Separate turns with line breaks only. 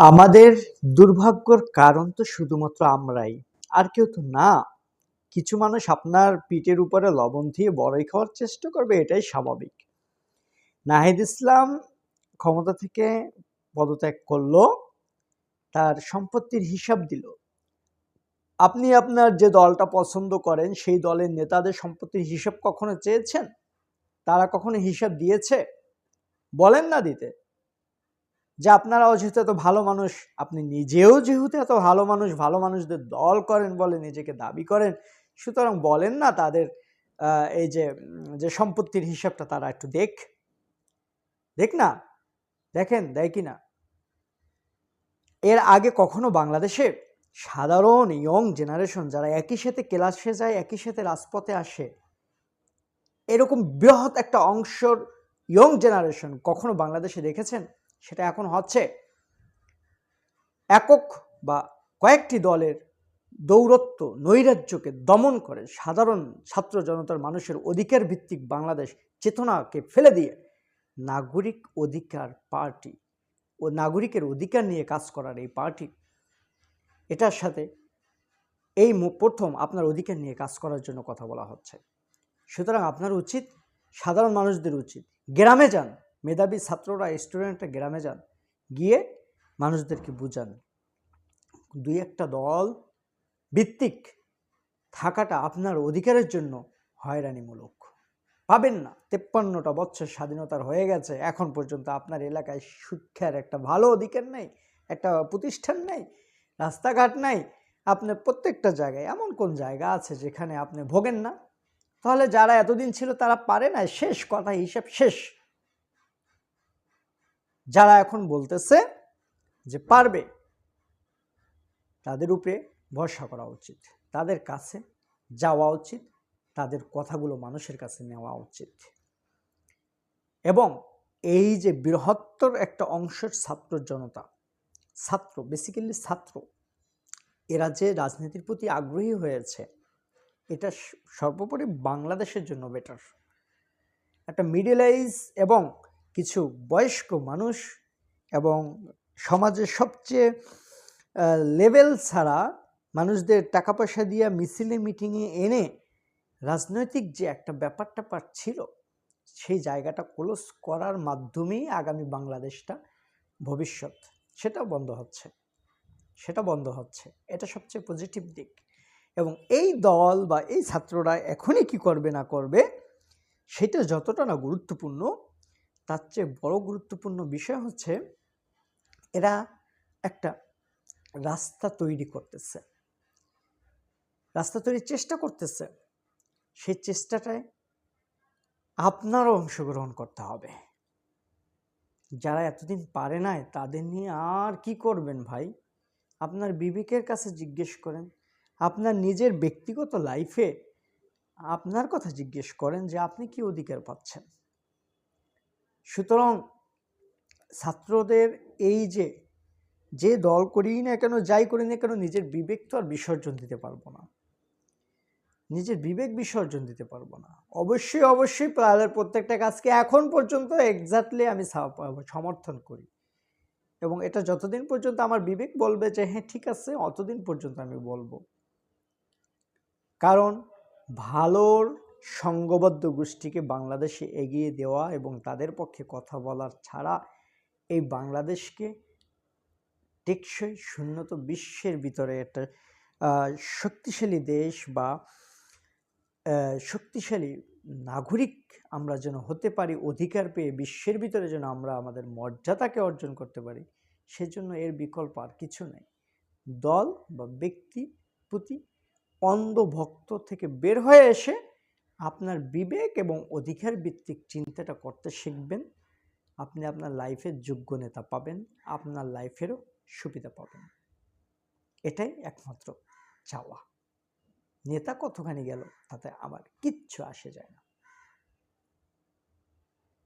আমাদের দুর্ভাগ্যর কারণ তো শুধুমাত্র আমরাই। আর কেউ তো না। কিছু মানুষ আপনার পিঠের উপরে লবণ দিয়ে বড়ই খাওয়ার চেষ্টা করবে, এটাই স্বাভাবিক। নাহিদ ইসলাম ক্ষমতা থেকে পদত্যাগ করল, তার সম্পত্তির হিসাব দিল। আপনি আপনার যে দলটা পছন্দ করেন, সেই দলের নেতাদের সম্পত্তির হিসাব কখনো চেয়েছেন? তারা কখনো হিসাব দিয়েছে? বলেন না দিতে। যে আপনারাও যেহেতু এত ভালো মানুষ, আপনি নিজেও যেহেতু এত ভালো মানুষ, ভালো মানুষদের দল করেন বলে নিজেকে দাবি করেন, সুতরাং বলেন না তাদের এই যে যে সম্পত্তির হিসাবটা তারা একটু দেখ। দেখ না? দেখেন, দেয় কি না এর আগে কখনো বাংলাদেশে সাধারণ ইয়ং জেনারেশন যারা একই সাথে ক্লাসে যায়, একই সাথে রাজপথে আসে, এরকম বৃহৎ একটা অংশর ইয়ং জেনারেশন কখনো বাংলাদেশে দেখেছেন? সেটা এখন হচ্ছে। একক বা কয়েকটি দলের দৌরত্ব, নৈরাজ্যকে দমন করে সাধারণ ছাত্র জনতার মানুষের অধিকার ভিত্তিক বাংলাদেশ চেতনাকে ফেলে দিয়ে নাগরিক অধিকার পার্টি ও নাগরিকের অধিকার নিয়ে কাজ করার এই পার্টি। এটার সাথে এই প্রথম আপনার অধিকার নিয়ে কাজ করার জন্য কথা বলা হচ্ছে। সুতরাং আপনার উচিত, সাধারণ মানুষদের উচিত, গ্রামে যান মেধাবী ছাত্ররা স্টুডেন্টরা গ্রামে যান, গিয়ে মানুষদেরকে বুঝান। দুই একটা দল ভিত্তিক থাকাটা আপনার অধিকারের জন্য হয়রানিমূলক। পাবেন না। তেপ্পান্নটা বছর স্বাধীনতার হয়ে গেছে, এখন পর্যন্ত আপনার এলাকায় শিক্ষার একটা ভালো অধিকার নেই, একটা প্রতিষ্ঠান নেই, রাস্তাঘাট নাই, আপনার প্রত্যেকটা জায়গায়, এমন কোন জায়গা আছে যেখানে আপনি ভোগেন না? তাহলে যারা এতদিন ছিল তারা পারে না, শেষ, কথা হিসাব শেষ। যারা এখন বলতেছে যে পারবে, তাদের উপরে ভরসা করা উচিত। তাদের কাছে যাওয়া উচিত, তাদের কথাগুলো মানুষের কাছে নেওয়া উচিত। এবং এই যে বৃহত্তর একটা অংশের ছাত্র জনতা, ছাত্র বেসিক্যালি ছাত্র, এরা যে রাজনীতির প্রতি আগ্রহী হয়েছে, এটা সর্বোপরি বাংলাদেশের জন্য বেটার একটা মিডল এজ এবং কিছু বয়স্ক মানুষ এবং সমাজের সবচেয়ে লেভেল ছাড়া মানুষদের টাকা পয়সা দিয়ে মিছিলে মিটিংয়ে এনে রাজনৈতিক যে একটা ব্যাপার ট্যাপার ছিল, সেই জায়গাটা ক্লোজ করার মাধ্যমেই আগামী বাংলাদেশটা ভবিষ্যৎ সেটা বন্ধ হচ্ছে। সেটা বন্ধ হচ্ছে। এটা সবচেয়ে পজিটিভ দিক। এবং এই দল বা এই ছাত্ররা এখনই কি করবে না করবে, সেটা যতটা না গুরুত্বপূর্ণ তার চেয়ে বড় গুরুত্বপূর্ণ বিষয় হচ্ছে এরা একটা রাস্তা তৈরি করতেছে। রাস্তা তৈরির চেষ্টা করতেছে। সেই চেষ্টাটায় আপনারও অংশগ্রহণ করতে হবে। যারা এতদিন পারে নাই, তাদের নিয়ে আর কি করবেন ভাই? আপনার বিবেকের কাছে জিজ্ঞেস করেন। আপনার নিজের ব্যক্তিগত লাইফে আপনার কথা জিজ্ঞেস করেন যে আপনি কি অধিকার পাচ্ছেন? সুতরাং ছাত্রদের এই যে যে দল করি না কেন, যাই করি না কেন, নিজের বিবেক তো আর বিসর্জন দিতে পারব না। নিজের বিবেক বিসর্জন দিতে পারব না। অবশ্যই অবশ্যই প্রাণের প্রত্যেকটা কাজকে এখন পর্যন্ত এক্স্যাক্টলি আমি সমর্থন করি। এবং এটা যতদিন পর্যন্ত আমার বিবেক বলবে যে হ্যাঁ ঠিক আছে, অতদিন পর্যন্ত আমি বলব। কারণ ভালোর সঙ্গবদ্ধ গোষ্ঠীকে বাংলাদেশে এগিয়ে দেওয়া এবং তাদের পক্ষে কথা বলার ছাড়া এই বাংলাদেশকে টেকসই শূন্যত বিশ্বের ভিতরে একটা শক্তিশালী দেশ বা শক্তিশালী নাগরিক আমরা যেন হতে পারি, অধিকার পেয়ে বিশ্বের ভিতরে যেন আমরা আমাদের মর্যাদাকে অর্জন করতে পারি, সেজন্য এর বিকল্প আর কিছু নেই। দল বা ব্যক্তি প্রতি অন্ধভক্ত থেকে বের হয়ে এসে আপনার বিবেক এবং অধিকার ভিত্তিক চিন্তাটা করতে শিখবেন। আপনি আপনার লাইফের যোগ্য নেতা পাবেন, আপনার লাইফেরও সুবিধা পাবেন। এটাই একমাত্র চাওয়া। নেতা কতখানি গেল তাতে আমার কিচ্ছু আসে যায় না।